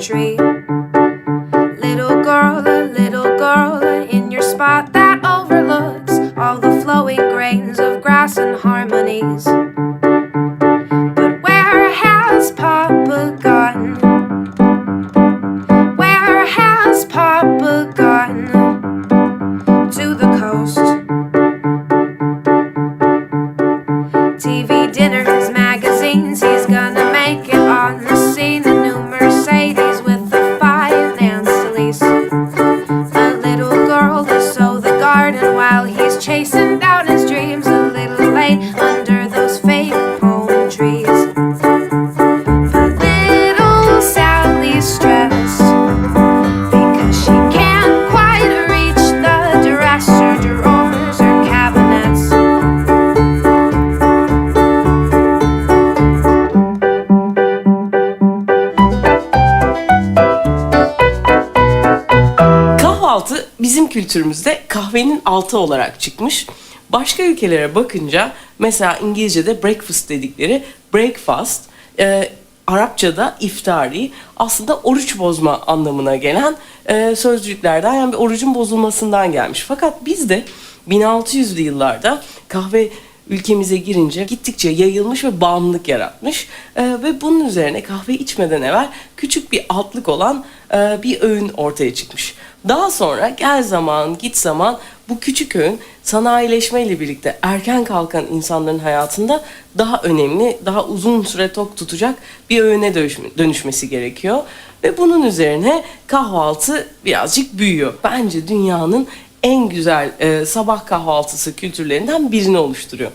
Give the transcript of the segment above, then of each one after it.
tree. While he's chasing down his dreams. A little late kültürümüzde kahvenin altı olarak çıkmış. Başka ülkelere bakınca mesela İngilizce'de breakfast dedikleri breakfast, e, Arapça'da iftari aslında oruç bozma anlamına gelen e, sözcüklerden yani bir orucun bozulmasından gelmiş. Fakat bizde 1600'lü yıllarda kahve ülkemize girince gittikçe yayılmış ve bağımlılık yaratmış. Ee, ve bunun üzerine kahve içmeden evvel küçük bir altlık olan e, bir öğün ortaya çıkmış. Daha sonra gel zaman git zaman bu küçük öğün sanayileşmeyle birlikte erken kalkan insanların hayatında daha önemli, daha uzun süre tok tutacak bir öğüne dönüşme- dönüşmesi gerekiyor. Ve bunun üzerine kahvaltı birazcık büyüyor. Bence dünyanın en güzel e, sabah kahvaltısı kültürlerinden birini oluşturuyor.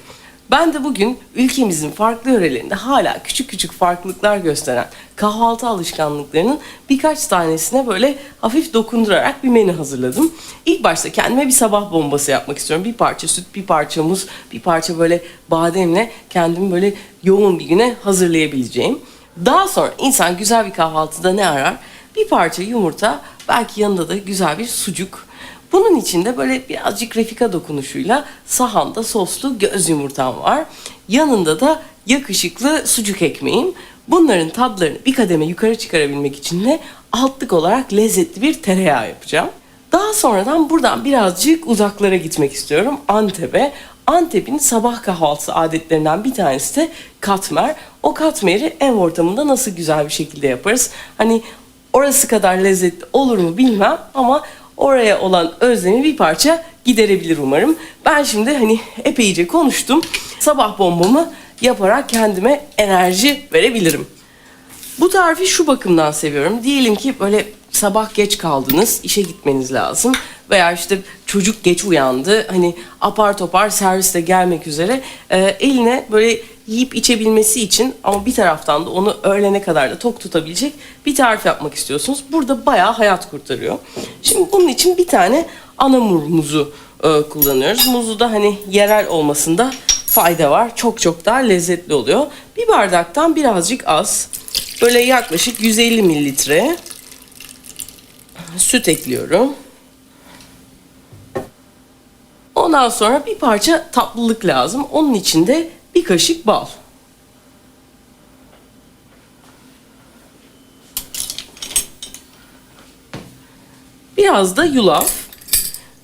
Ben de bugün ülkemizin farklı yörelerinde hala küçük küçük farklılıklar gösteren kahvaltı alışkanlıklarının birkaç tanesine böyle hafif dokundurarak bir menü hazırladım. İlk başta kendime bir sabah bombası yapmak istiyorum. Bir parça süt, bir parça muz, bir parça böyle bademle kendimi böyle yoğun bir güne hazırlayabileceğim. Daha sonra insan güzel bir kahvaltıda ne arar? Bir parça yumurta, belki yanında da güzel bir sucuk. Bunun içinde böyle birazcık refika dokunuşuyla sahanda soslu göz yumurtam var. Yanında da yakışıklı sucuk ekmeğim. Bunların tadlarını bir kademe yukarı çıkarabilmek için de altlık olarak lezzetli bir tereyağı yapacağım. Daha sonradan buradan birazcık uzaklara gitmek istiyorum. Antep'e. Antep'in sabah kahvaltısı adetlerinden bir tanesi de katmer. O katmeri ev ortamında nasıl güzel bir şekilde yaparız? Hani orası kadar lezzetli olur mu bilmem ama oraya olan özlemi bir parça giderebilir umarım. Ben şimdi hani epeyce konuştum. Sabah bombamı yaparak kendime enerji verebilirim. Bu tarifi şu bakımdan seviyorum. Diyelim ki böyle sabah geç kaldınız, işe gitmeniz lazım. Veya işte çocuk geç uyandı, hani apar topar serviste gelmek üzere e, eline böyle yiyip içebilmesi için ama bir taraftan da onu öğlene kadar da tok tutabilecek bir tarif yapmak istiyorsunuz. Burada bayağı hayat kurtarıyor. Şimdi bunun için bir tane anamur muzu e, kullanıyoruz. Muzu da hani yerel olmasında fayda var. Çok çok daha lezzetli oluyor. Bir bardaktan birazcık az. Böyle yaklaşık 150 mililitre süt ekliyorum. Ondan sonra bir parça tatlılık lazım. Onun için de bir kaşık bal. Biraz da yulaf.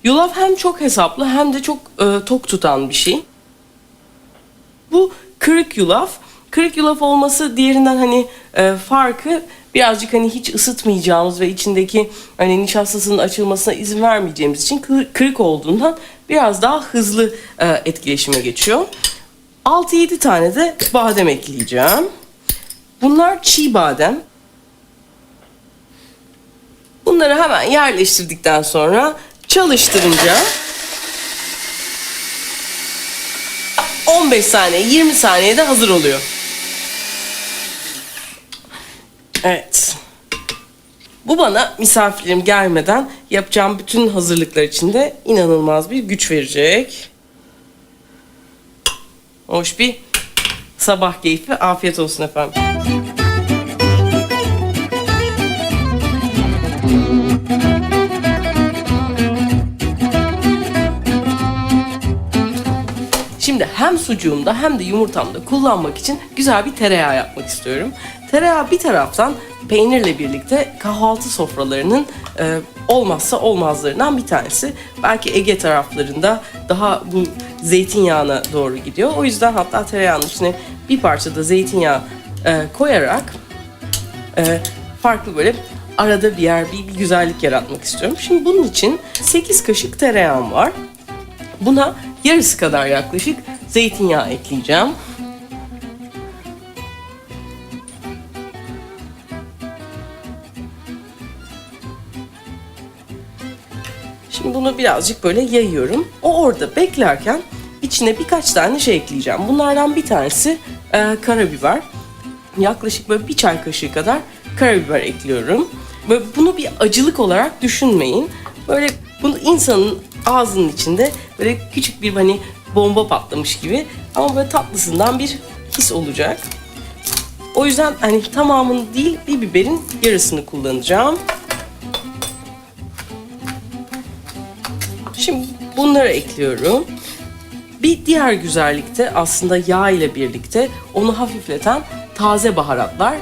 Yulaf hem çok hesaplı hem de çok e, tok tutan bir şey. Bu kırık yulaf. Kırık yulaf olması diğerinden hani e, farkı birazcık hani hiç ısıtmayacağımız ve içindeki hani nişastasının açılmasına izin vermeyeceğimiz için kır- kırık olduğundan biraz daha hızlı e, etkileşime geçiyor. 6-7 tane de badem ekleyeceğim. Bunlar çiğ badem. Bunları hemen yerleştirdikten sonra çalıştırınca 15 saniye 20 saniyede hazır oluyor. Evet. Bu bana misafirlerim gelmeden yapacağım bütün hazırlıklar için de inanılmaz bir güç verecek. Hoş bir sabah keyfi. Afiyet olsun efendim. Şimdi hem sucuğumda hem de yumurtamda kullanmak için güzel bir tereyağı yapmak istiyorum. Tereyağı bir taraftan peynirle birlikte kahvaltı sofralarının e, olmazsa olmazlarından bir tanesi. Belki Ege taraflarında daha bu zeytinyağına doğru gidiyor. O yüzden hatta tereyağının içine bir parça da zeytinyağı e, koyarak e, farklı böyle arada bir yer bir, bir güzellik yaratmak istiyorum. Şimdi bunun için 8 kaşık tereyağım var. Buna yarısı kadar yaklaşık zeytinyağı ekleyeceğim. Şimdi bunu birazcık böyle yayıyorum. O orada beklerken içine birkaç tane şey ekleyeceğim. Bunlardan bir tanesi e, karabiber. Yaklaşık böyle bir çay kaşığı kadar karabiber ekliyorum. Böyle bunu bir acılık olarak düşünmeyin. Böyle bunu insanın ağzının içinde böyle küçük bir hani bomba patlamış gibi ama böyle tatlısından bir his olacak. O yüzden hani tamamını değil bir biberin yarısını kullanacağım. Şimdi bunları ekliyorum. Bir diğer güzellikte aslında yağ ile birlikte onu hafifleten taze baharatlar.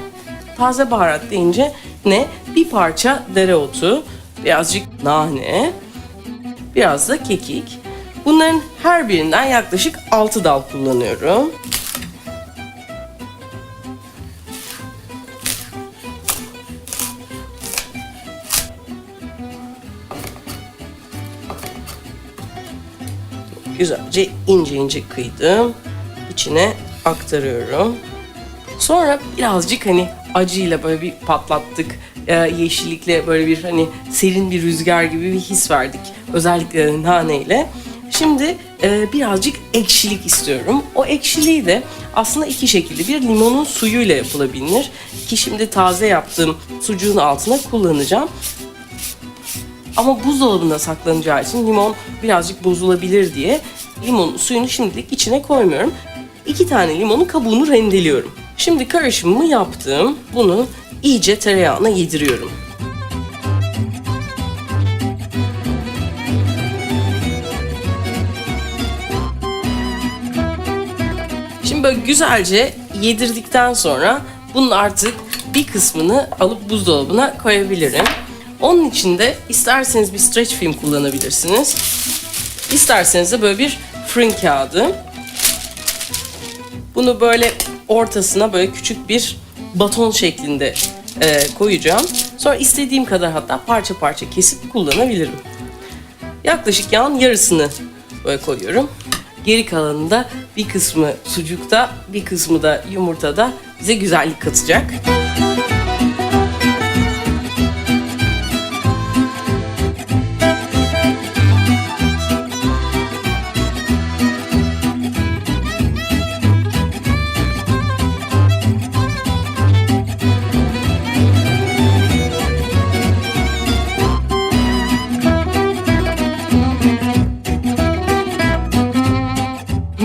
Taze baharat deyince ne? Bir parça dereotu, birazcık nane, biraz da kekik. Bunların her birinden yaklaşık 6 dal kullanıyorum. Güzelce ince ince kıydım. İçine aktarıyorum. Sonra birazcık hani acıyla böyle bir patlattık. Ee, yeşillikle böyle bir hani serin bir rüzgar gibi bir his verdik. Özellikle naneyle. Şimdi e, birazcık ekşilik istiyorum. O ekşiliği de aslında iki şekilde. Bir limonun suyuyla yapılabilir. Ki şimdi taze yaptığım sucuğun altına kullanacağım. Ama buzdolabında saklanacağı için limon birazcık bozulabilir diye limon suyunu şimdilik içine koymuyorum. İki tane limonun kabuğunu rendeliyorum. Şimdi karışımımı yaptım. Bunu iyice tereyağına yediriyorum. Şimdi böyle güzelce yedirdikten sonra bunun artık bir kısmını alıp buzdolabına koyabilirim. Onun için de isterseniz bir stretch film kullanabilirsiniz. İsterseniz de böyle bir fırın kağıdı. Bunu böyle ortasına böyle küçük bir baton şeklinde e, koyacağım. Sonra istediğim kadar hatta parça parça kesip kullanabilirim. Yaklaşık yağın yarısını böyle koyuyorum. Geri kalanını da bir kısmı sucukta, bir kısmı da yumurtada bize güzellik katacak.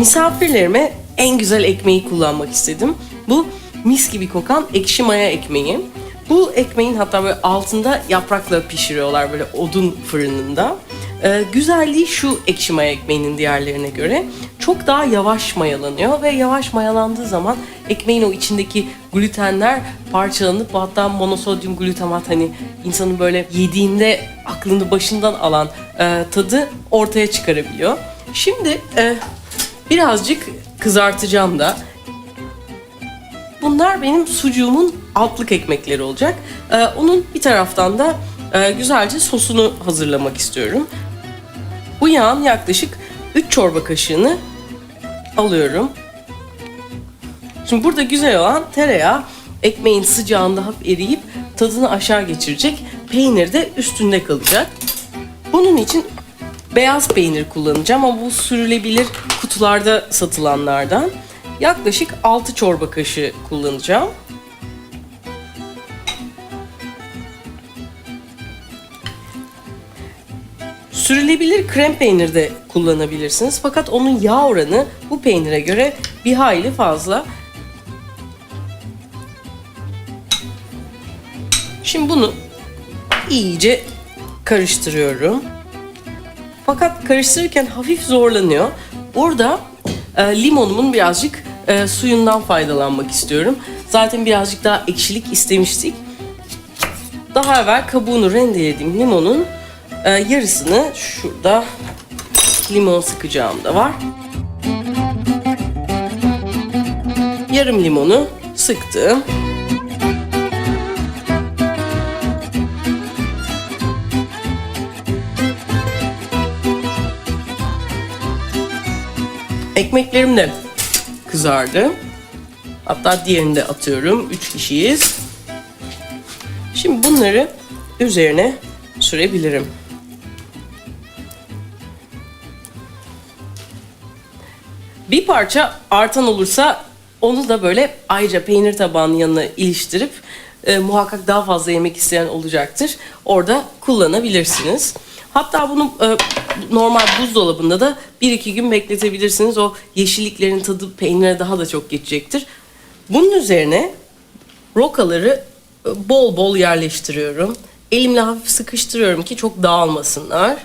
Misafirlerime en güzel ekmeği kullanmak istedim. Bu mis gibi kokan ekşi maya ekmeği. Bu ekmeğin hatta böyle altında yaprakla pişiriyorlar böyle odun fırınında. Ee, güzelliği şu ekşi maya ekmeğinin diğerlerine göre çok daha yavaş mayalanıyor ve yavaş mayalandığı zaman ekmeğin o içindeki glutenler parçalanıp hatta monosodyum glutamat hani insanın böyle yediğinde aklını başından alan e, tadı ortaya çıkarabiliyor. Şimdi e, birazcık kızartacağım da. Bunlar benim sucuğumun altlık ekmekleri olacak. Ee, onun bir taraftan da e, güzelce sosunu hazırlamak istiyorum. Bu yağın yaklaşık 3 çorba kaşığını alıyorum. Şimdi burada güzel olan tereyağı ekmeğin sıcağında hafif eriyip tadını aşağı geçirecek. Peynir de üstünde kalacak. Bunun için beyaz peynir kullanacağım ama bu sürülebilir kutularda satılanlardan. Yaklaşık 6 çorba kaşığı kullanacağım. Sürülebilir krem peynir de kullanabilirsiniz. Fakat onun yağ oranı bu peynire göre bir hayli fazla. Şimdi bunu iyice karıştırıyorum. Fakat karıştırırken hafif zorlanıyor. Burada e, limonumun birazcık e, suyundan faydalanmak istiyorum. Zaten birazcık daha ekşilik istemiştik. Daha evvel kabuğunu rendelediğim limonun e, yarısını şurada limon sıkacağım da var. Yarım limonu sıktım. Ekmeklerim de kızardı. Hatta diğerini de atıyorum. Üç kişiyiz. Şimdi bunları üzerine sürebilirim. Bir parça artan olursa onu da böyle ayrıca peynir tabağının yanına iliştirip e, muhakkak daha fazla yemek isteyen olacaktır. Orada kullanabilirsiniz. Hatta bunu e, normal buzdolabında da 1-2 gün bekletebilirsiniz. O yeşilliklerin tadı peynire daha da çok geçecektir. Bunun üzerine rokaları e, bol bol yerleştiriyorum. Elimle hafif sıkıştırıyorum ki çok dağılmasınlar.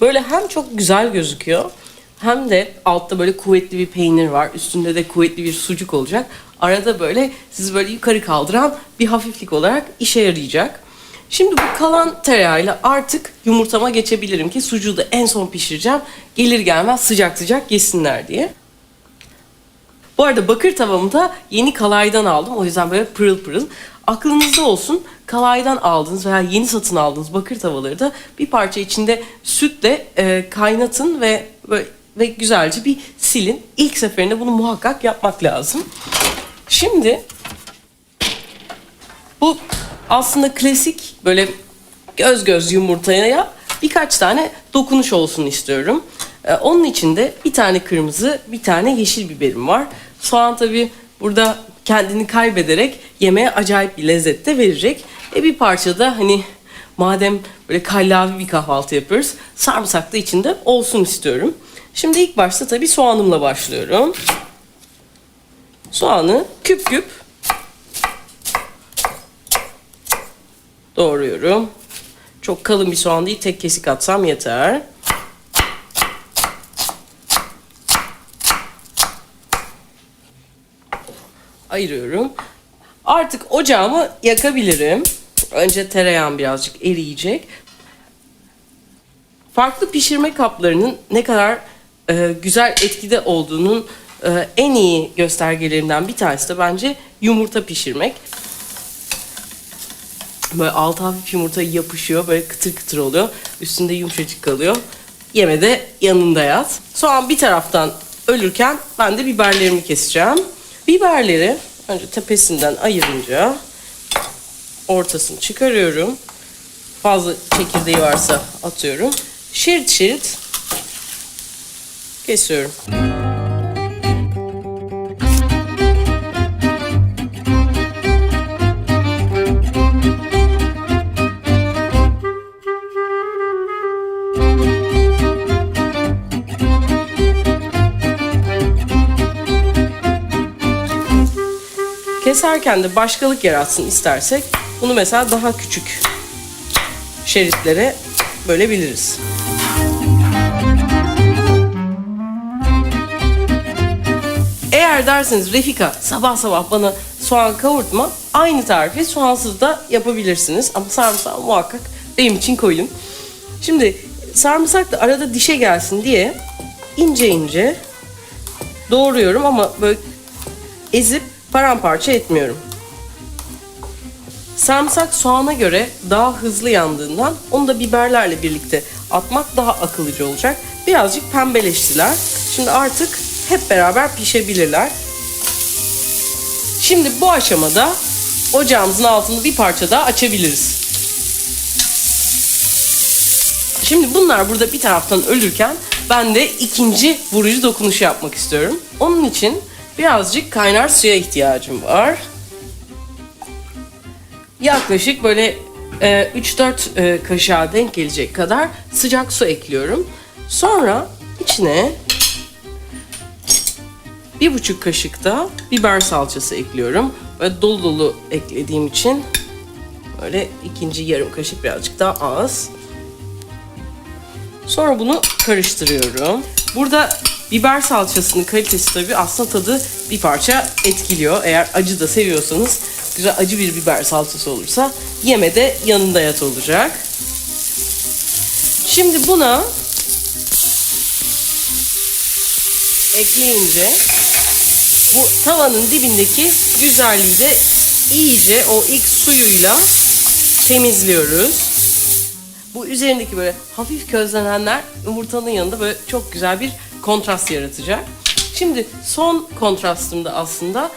Böyle hem çok güzel gözüküyor hem de altta böyle kuvvetli bir peynir var. Üstünde de kuvvetli bir sucuk olacak. Arada böyle sizi böyle yukarı kaldıran bir hafiflik olarak işe yarayacak. Şimdi bu kalan tereyağıyla artık yumurtama geçebilirim ki sucuğu da en son pişireceğim. Gelir gelmez sıcak sıcak yesinler diye. Bu arada bakır tavamı da yeni kalaydan aldım. O yüzden böyle pırıl pırıl. Aklınızda olsun kalaydan aldığınız veya yeni satın aldığınız bakır tavaları da bir parça içinde sütle e, kaynatın ve böyle ve güzelce bir silin. İlk seferinde bunu muhakkak yapmak lazım. Şimdi bu aslında klasik böyle göz göz yumurtaya birkaç tane dokunuş olsun istiyorum. Ee, onun için de bir tane kırmızı, bir tane yeşil biberim var. Soğan tabii burada kendini kaybederek yemeğe acayip bir lezzet de verecek. E bir parça da hani madem böyle kallavi bir kahvaltı yapıyoruz, sarımsak da içinde olsun istiyorum. Şimdi ilk başta tabii soğanımla başlıyorum. Soğanı küp küp doğruyorum. Çok kalın bir soğan değil, tek kesik atsam yeter. Ayırıyorum. Artık ocağımı yakabilirim. Önce tereyağım birazcık eriyecek. Farklı pişirme kaplarının ne kadar e, güzel etkide olduğunun e, en iyi göstergelerinden bir tanesi de bence yumurta pişirmek. Böyle altı hafif yumurta yapışıyor. Böyle kıtır kıtır oluyor. Üstünde yumuşacık kalıyor. Yemede yanında yat. Soğan bir taraftan ölürken ben de biberlerimi keseceğim. Biberleri önce tepesinden ayırınca ortasını çıkarıyorum. Fazla çekirdeği varsa atıyorum. Şerit şerit kesiyorum. Keserken de başkalık yaratsın istersek bunu mesela daha küçük şeritlere bölebiliriz. Eğer derseniz Refika sabah sabah bana soğan kavurtma aynı tarifi soğansız da yapabilirsiniz. Ama sarımsağı muhakkak benim için koyun. Şimdi sarımsak da arada dişe gelsin diye ince ince doğruyorum ama böyle ezip paramparça etmiyorum. Sarımsak soğana göre daha hızlı yandığından onu da biberlerle birlikte atmak daha akıllıcı olacak. Birazcık pembeleştiler. Şimdi artık hep beraber pişebilirler. Şimdi bu aşamada ocağımızın altını bir parça daha açabiliriz. Şimdi bunlar burada bir taraftan ölürken ben de ikinci vurucu dokunuşu yapmak istiyorum. Onun için birazcık kaynar suya ihtiyacım var. Yaklaşık böyle e, 3-4 e, kaşığa denk gelecek kadar sıcak su ekliyorum. Sonra içine bir buçuk kaşık da biber salçası ekliyorum. Böyle dolu dolu eklediğim için böyle ikinci yarım kaşık birazcık daha az. Sonra bunu karıştırıyorum. Burada Biber salçasının kalitesi tabii aslında tadı bir parça etkiliyor. Eğer acı da seviyorsanız güzel acı bir biber salçası olursa yemede yanında yat olacak. Şimdi buna ekleyince bu tavanın dibindeki güzelliği de iyice o ilk suyuyla temizliyoruz. Bu üzerindeki böyle hafif közlenenler yumurtanın yanında böyle çok güzel bir kontrast yaratacak. Şimdi son kontrastımda aslında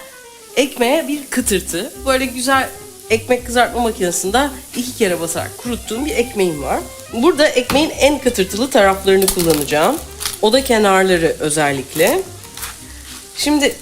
ekmeğe bir kıtırtı. Böyle güzel ekmek kızartma makinesinde iki kere basarak kuruttuğum bir ekmeğim var. Burada ekmeğin en kıtırtılı taraflarını kullanacağım. O da kenarları özellikle. Şimdi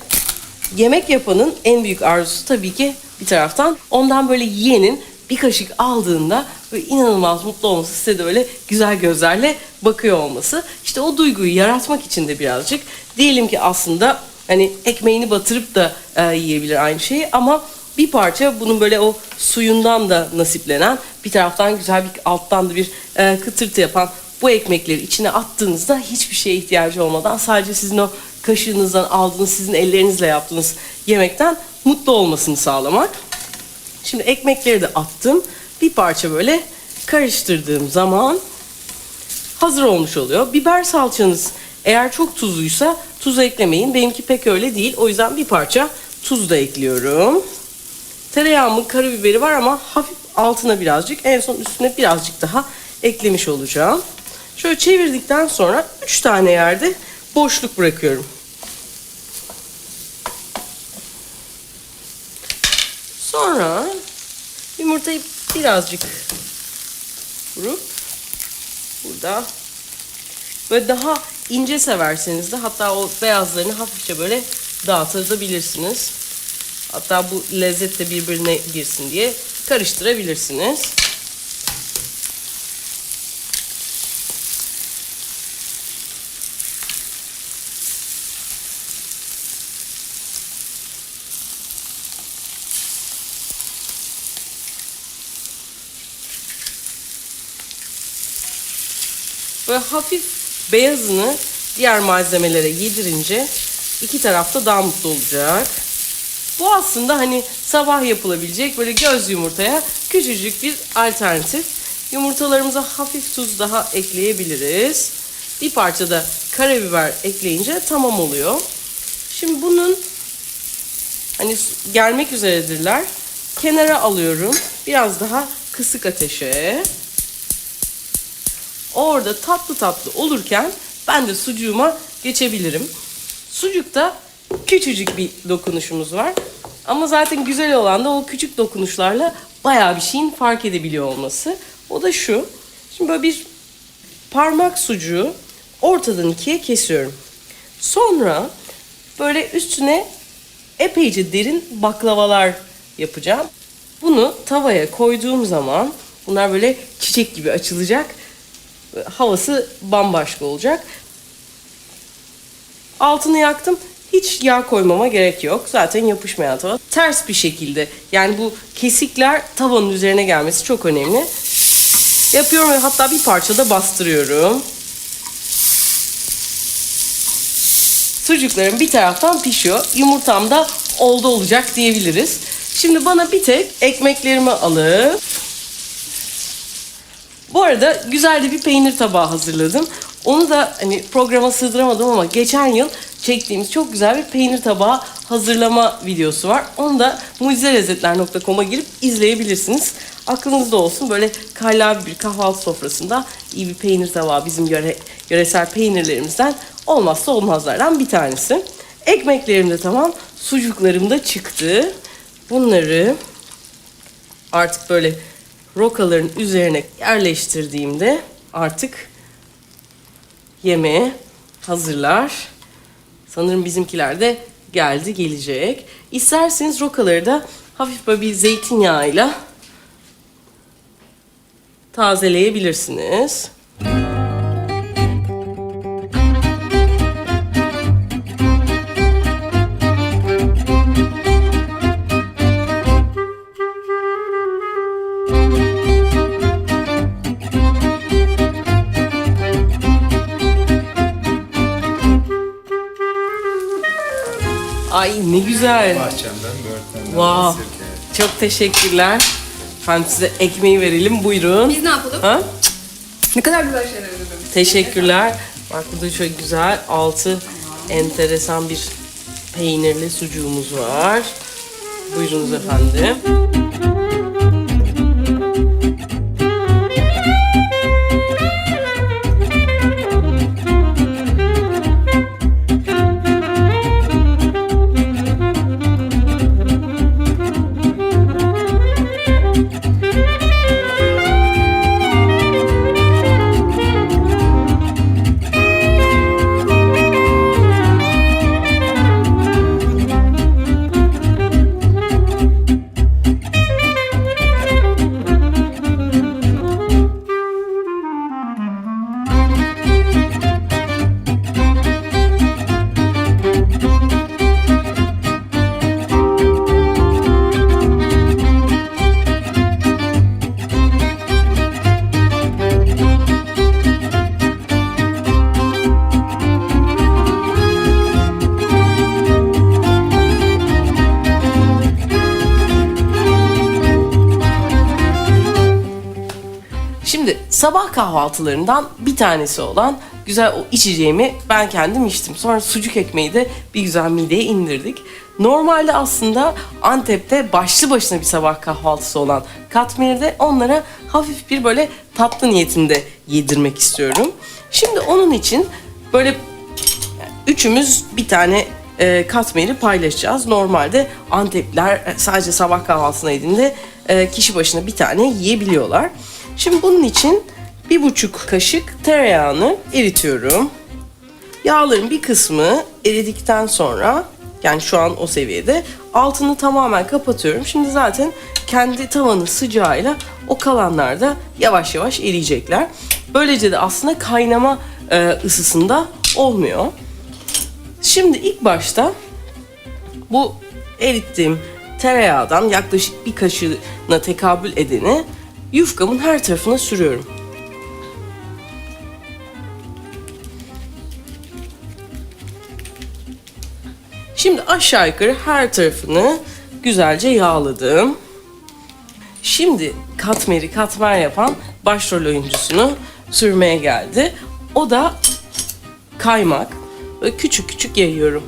yemek yapanın en büyük arzusu tabii ki bir taraftan ondan böyle yiyenin bir kaşık aldığında inanılmaz mutlu olması, size de böyle güzel gözlerle bakıyor olması. İşte o duyguyu yaratmak için de birazcık diyelim ki aslında hani ekmeğini batırıp da e, yiyebilir aynı şeyi ama bir parça bunun böyle o suyundan da nasiplenen bir taraftan güzel bir alttan da bir e, kıtırtı yapan bu ekmekleri içine attığınızda hiçbir şeye ihtiyacı olmadan sadece sizin o kaşığınızdan aldığınız, sizin ellerinizle yaptığınız yemekten mutlu olmasını sağlamak. Şimdi ekmekleri de attım. Bir parça böyle karıştırdığım zaman hazır olmuş oluyor. Biber salçanız eğer çok tuzluysa tuz eklemeyin. Benimki pek öyle değil. O yüzden bir parça tuz da ekliyorum. Tereyağımın karabiberi var ama hafif altına birazcık, en son üstüne birazcık daha eklemiş olacağım. Şöyle çevirdikten sonra 3 tane yerde boşluk bırakıyorum. Sonra yumurtayı birazcık vurup burada böyle daha ince severseniz de hatta o beyazlarını hafifçe böyle dağıtabilirsiniz. Hatta bu lezzet de birbirine girsin diye karıştırabilirsiniz. Böyle hafif beyazını diğer malzemelere yedirince iki tarafta daha mutlu olacak. Bu aslında hani sabah yapılabilecek böyle göz yumurtaya küçücük bir alternatif. Yumurtalarımıza hafif tuz daha ekleyebiliriz. Bir parça da karabiber ekleyince tamam oluyor. Şimdi bunun hani gelmek üzeredirler. Kenara alıyorum. Biraz daha kısık ateşe. Orada tatlı tatlı olurken ben de sucuğuma geçebilirim. Sucukta küçücük bir dokunuşumuz var. Ama zaten güzel olan da o küçük dokunuşlarla bayağı bir şeyin fark edebiliyor olması. O da şu. Şimdi böyle bir parmak sucuğu ortadan ikiye kesiyorum. Sonra böyle üstüne epeyce derin baklavalar yapacağım. Bunu tavaya koyduğum zaman bunlar böyle çiçek gibi açılacak. Havası bambaşka olacak. Altını yaktım. Hiç yağ koymama gerek yok. Zaten yapışmayan tava. Ters bir şekilde yani bu kesikler tavanın üzerine gelmesi çok önemli. Yapıyorum ve hatta bir parça da bastırıyorum. Sucuklarım bir taraftan pişiyor. Yumurtam da oldu olacak diyebiliriz. Şimdi bana bir tek ekmeklerimi alıp bu arada güzel de bir peynir tabağı hazırladım. Onu da hani programa sığdıramadım ama geçen yıl çektiğimiz çok güzel bir peynir tabağı hazırlama videosu var. Onu da mucizelezzetler.com'a girip izleyebilirsiniz. Aklınızda olsun böyle kallavi bir kahvaltı sofrasında iyi bir peynir tabağı bizim yöre, yöresel peynirlerimizden olmazsa olmazlardan bir tanesi. Ekmeklerim de tamam, sucuklarım da çıktı. Bunları artık böyle rokaların üzerine yerleştirdiğimde artık yemeğe hazırlar. Sanırım bizimkiler de geldi gelecek. İsterseniz rokaları da hafif böyle bir zeytinyağıyla tazeleyebilirsiniz. Ay ne güzel. Bahçemden, böğürtlemden, Wow. sirke. Çok teşekkürler. Efendim size ekmeği verelim. Buyurun. Biz ne yapalım? Ha? Ne kadar güzel şeyler ödediniz. Teşekkürler. Bak burada şöyle güzel altı enteresan bir peynirli sucuğumuz var. Buyurunuz efendim. Sabah kahvaltılarından bir tanesi olan güzel o içeceğimi ben kendim içtim. Sonra sucuk ekmeği de bir güzel mideye indirdik. Normalde aslında Antep'te başlı başına bir sabah kahvaltısı olan katmeride onlara hafif bir böyle tatlı niyetinde yedirmek istiyorum. Şimdi onun için böyle Üçümüz bir tane e, katmeri paylaşacağız. Normalde Antepliler e, sadece sabah kahvaltısına yediğinde e, kişi başına bir tane yiyebiliyorlar. Şimdi bunun için bir buçuk kaşık tereyağını eritiyorum. Yağların bir kısmı eridikten sonra yani şu an o seviyede altını tamamen kapatıyorum. Şimdi zaten kendi tavanın sıcağıyla o kalanlar da yavaş yavaş eriyecekler. Böylece de aslında kaynama e, ısısında olmuyor. Şimdi ilk başta bu erittiğim tereyağdan yaklaşık bir kaşığına tekabül edeni yufkamın her tarafına sürüyorum. Şimdi aşağı yukarı her tarafını güzelce yağladım. Şimdi katmeri katmer yapan başrol oyuncusunu sürmeye geldi. O da kaymak. Böyle küçük küçük yayıyorum.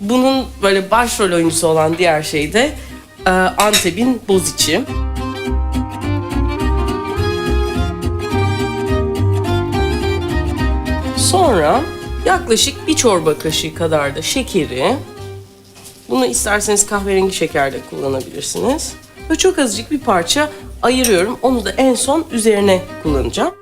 Bunun böyle başrol oyuncusu olan diğer şey de e, Antep'in boziçi. Sonra yaklaşık bir çorba kaşığı kadar da şekeri. Bunu isterseniz kahverengi şeker de kullanabilirsiniz. Ve çok azıcık bir parça ayırıyorum. Onu da en son üzerine kullanacağım.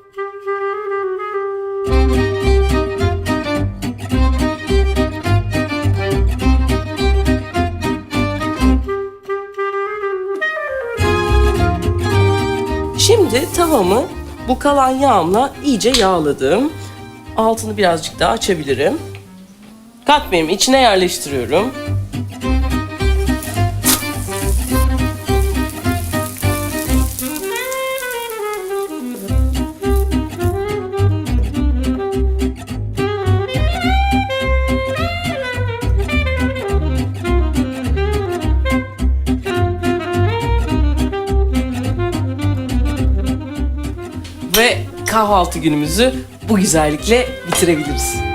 Şimdi tavamı bu kalan yağımla iyice yağladım. Altını birazcık daha açabilirim. Katmerimi içine yerleştiriyorum. Ve kahvaltı günümüzü bu güzellikle bitirebiliriz.